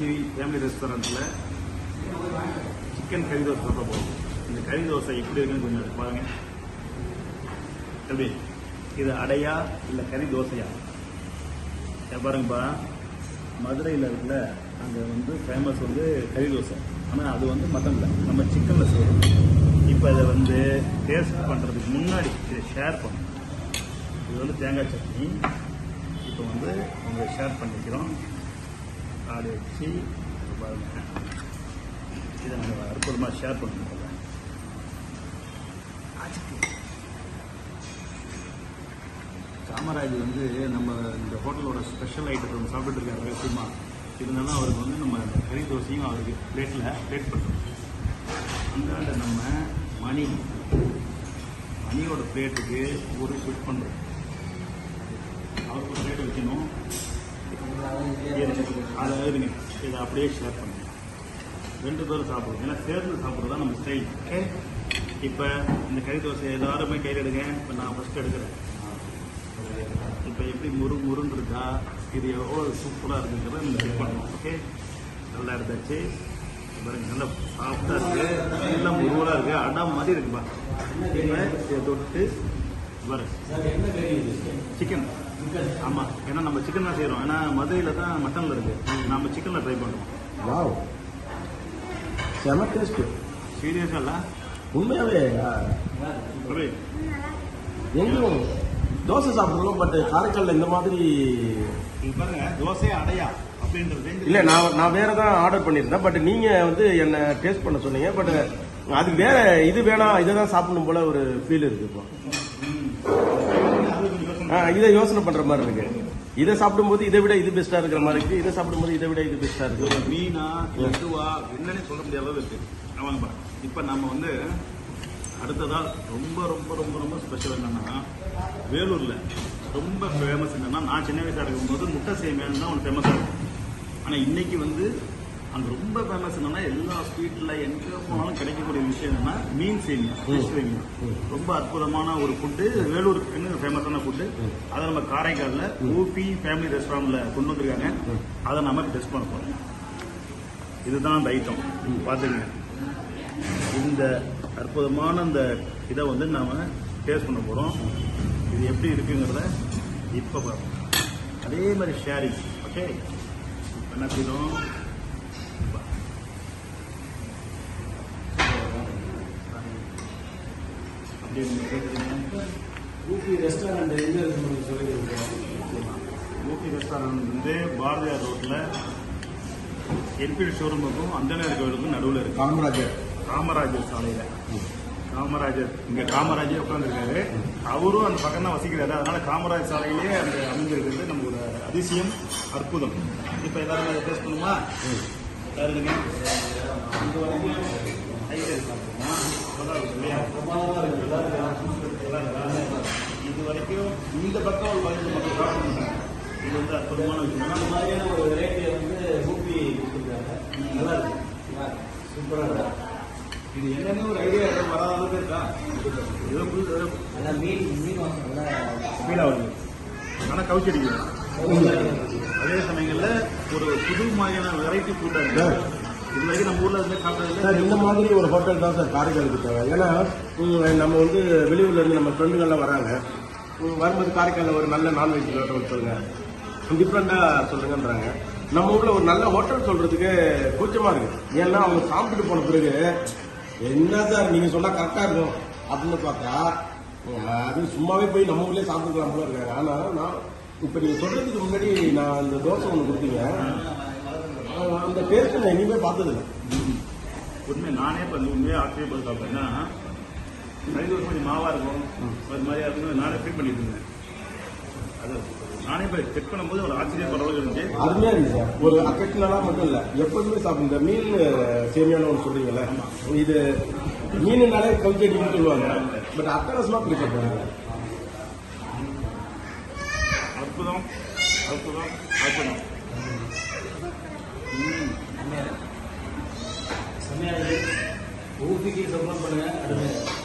TV family ரெஸ்டாரண்ட்டில் chicken கறி தோசை சாப்பிட போகிறோம் இந்த கறி தோசை எப்படி இருக்குன்னு கொஞ்சம் அதை பாருங்க. தம்பி இது அடையா இல்லை கறி தோசையா? பாருங்கப்பா. மதுரையில் இருக்குல்ல அங்கே வந்து ஃபேமஸ் வந்து கறி தோசை. ஆனால் அது வந்து மட்டனில் நம்ம சிக்கனில் செய்வோம் இப்போ இதை வந்து டேஸ்ட் பண்ணுறதுக்கு முன்னாடி இதை ஷேர் பண்ணணும். இது வந்து தேங்காய் சட்னி. இப்போ வந்து உங்களை ஷேர் பண்ணிக்கிறோம். ஆடி வச்சு இதை பாருங்க. இதை நம்ம அற்புதமாக ஷேர் பண்ணுறோம் காமராஜ் வந்து நம்ம இந்த ஹோட்டலோட ஸ்பெஷல் ஐட்டம் நம்ம சாப்பிட்டுட்டு இருக்காரு ரகசியமா இருந்தாலும் அவருக்கு வந்து நம்ம கறி தோசையும் அவருக்கு பிளேட்டில் பிளேட் பண்ணுறோம் அந்தாண்ட நம்ம மணி. மணியோட பிளேட்டுக்கு ஒரு ஃபிட் பண்ணுறோம் அவருக்கு ஒரு பிளேட் வைக்கணும். அதை எழுதுங்க இதை அப்படியே ஷேர் பண்ணுங்க. ரெண்டு பேரும் சாப்பிடுவோம் ஏன்னா சேர்ந்து சாப்பிட்றது தான் நம்ம ஸ்டைல் ஓகே இப்போ இந்த கறி தோசை எல்லாருமே கையில் எடுங்க. இப்போ நான் ஃபஸ்ட்டு எடுக்கிறேன். இப்போ எப்படி முறு முருன்னு இருக்கா? இது எவ்வளோ சூப்பராக இருக்குங்கிறத நம்ம செக் பண்ணணும். ஓகே நல்லா எடுத்தாச்சு. பாருங்க நல்லா சாஃப்டாக இருக்கு. நல்லா முருவலாக இருக்கு. அடா மாதிரி இருக்குப்பா. இப்போ இதை தொட்டு பாருங்க. சிக்கன் ஆமாம் ஏன்னா நம்ம சிக்கன் தான் செய்கிறோம் ஏன்னா மதுரையில் தான் மட்டனில் இருக்கு. நம்ம சிக்கனில் ட்ரை பண்ணுறோம் வாவ் செம டேஸ்ட் சீரியஸாக இல்லை? உண்மையாவே? எங்கேயும் தோசை சாப்பிடுறோம் பட் காரைக்காலில் இந்த மாதிரி பாருங்க தோசை அடையா இல்ல நான் நான் வேற தான் ஆர்டர் பண்ணியிருந்தேன் பட் நீங்க வந்து என்ன டேஸ்ட் பண்ண சொன்னீங்க பட் அது வேற இது வேணாம் இதை தான் சாப்பிடணும் போல ஒரு ஃபீல் இருக்கு இப்போ. இதை யோசனை பண்ற மாதிரி இருக்கு. இதை சாப்பிடும்போது இதை விட இது பெஸ்டா இருக்கிற மாதிரி இருக்கு. இதை சாப்பிடும்போது இதை விட இது பெஸ்டா இருக்கு. மீனா லட்டுவா என்னன்னு சொல்ல முடியாத அளவு இருக்கு. ஆமாங்க இப்போ நம்ம வந்து அடுத்ததா ரொம்ப ரொம்ப ரொம்ப ரொம்ப ஸ்பெஷல் என்னன்னா வேலூர்ல ரொம்ப ஃபேமஸ் என்னன்னா நான் சின்ன வயசா இருக்கும்போது முட்டை சேமியான்னு தான் ஒன்று ஃபேமஸாக இருக்கும். ஆனால் இன்னைக்கு வந்து அங்க ரொம்ப ஃபேமஸ் என்னன்னா எல்லா ஸ்வீட்ல எங்க போனாலும் கிடைக்கக்கூடிய விஷயம் என்னன்னா மீன் சேமியா ஃபிஷ் சேமியா. ரொம்ப அற்புதமான ஒரு ஃபுட்டு வேலூருக்குன்னு ஃபேமஸான ஃபுட்டு அதை நம்ம காரைக்காலில் ஊபி ஃபேமிலி ரெஸ்டாரண்ட்ல கொண்டு வந்திருக்காங்க. அதை நம்ம டெஸ்ட் பண்ண போறோம். இதுதான் அந்த ஐட்டம் பார்த்துங்க இந்த அற்புதமான இந்த இதை வந்து நாம டேஸ்ட் பண்ண போறோம். இது எப்படி இருக்குங்கிறத இப்போ பார்ப்போம். அதே மாதிரி ஷேரிங் ஓகே என்ன செய்யணும் கேட்குறீங்க ஊபி ரெஸ்டாரண்ட் எங்க இருக்குன்னு ரெஸ்டாரண்ட் வந்து பாரதியார் ரோட்ல என்ஃபீல்டு ஷோரூமுக்கும் அந்தனர் கோயிலுக்கும் நடுவில் இருக்கு. காமராஜர். காமராஜர் சாலையில. காமராஜர் இங்க காமராஜர் உட்காந்துருக்காரு அவரும் அந்த பக்கம் தான் வசிக்கிறாரு. அதனால காமராஜர் சாலையிலே அந்த அமைஞ்சிருக்கிறது நமக்கு ஒரு அதிசயம் அற்புதம். இப்ப எல்லாரும் அதை பண்ணுமா? யாருங்க இது வரைக்கும் இந்த பக்கம் ஒரு பதினஞ்சு மக்கள் சாப்பிடுறாங்க இது வந்து அற்புதமான விஷயம் அந்த மாதிரியான ஒரு வெரைட்டியை வந்து ஊபி கொடுத்துருக்காங்க நல்லா இருக்கு சூப்பரா இருக்கு இது என்னன்னு ஒரு ஐடியா வராத அளவுக்கு இருக்கா ஏதோ புது நல்லா மீன் மீன் வாங்க நல்லா ஃபீல் ஆகுது ஆனால் கவுச்சி அதே சமயங்களில் ஒரு புது மாதிரியான வெரைட்டி ஃபுட்டாக இருக்கு. இது வரைக்கும் நம்ம ஊரில் இருந்து சாப்பிட்டது சார் இந்த மாதிரி ஒரு ஹோட்டல் தான் சார் காரைக்காலுக்கு தேவை. ஏன்னா நம்ம வந்து வெளியூர்லேருந்து நம்ம ஃப்ரெண்டுகள்லாம் வராங்க. வரும்போது காரைக்காலில் ஒரு நல்ல நான்வெஜ் ஹோட்டல் சொல்லுங்க. டிஃப்ரெண்ட்டாக சொல்லுங்கன்றாங்க. நம்ம ஊரில் ஒரு நல்ல ஹோட்டல் சொல்கிறதுக்கு கூச்சமாக இருக்குது ஏன்னா அவங்க சாப்பிட்டுட்டு போன பிறகு என்ன சார் நீங்கள் சொன்னால் கரெக்டாக இருக்கும். அப்படின்னு பார்த்தா அது சும்மாவே போய் நம்ம ஊர்லேயே சாப்பிட்டுக்கலாம் போல இருக்காங்க. ஆனால் நான் இப்போ நீங்கள் சொல்கிறதுக்கு முன்னாடி நான் அந்த தோசை ஒன்று கொடுத்தீங்க. அந்த டேஸ்ட் நான் எங்கேயுமே பார்த்ததில்லை. உண்மை நானே இப்போ உண்மையாக ஆச்சரியப்பட்டு சாப்பிட்டேன் ஏன்னா கறி தோசை கொஞ்சம் மாவா இருக்கும். ஒரு மாதிரியா இருக்கும் நானே ஃபீல் பண்ணிட்டு இருந்தேன். அது நானே இப்போ செக் பண்ணும்போது ஒரு ஆச்சரியப்படுற அளவுக்கு இருந்துச்சு. அருமையா இருக்கு சார் ஒரு அக்கேஷனலா மட்டும் இல்ல எப்போதுமே சாப்பிடும் இந்த மீன் சேமியான ஒன்று சொல்றீங்கல்ல இது மீனுனாலே கவுச்சடின்னு சொல்லுவாங்க. பட் அட்டகாசமா ப்ரிப்பேர் பண்ணுவாங்க அற்புதம் அற்புதம் அற்புதம். ம். செம்மையா இருக்கு ஊபிக்கு சப்போர்ட் பண்ணுங்க அடுத்த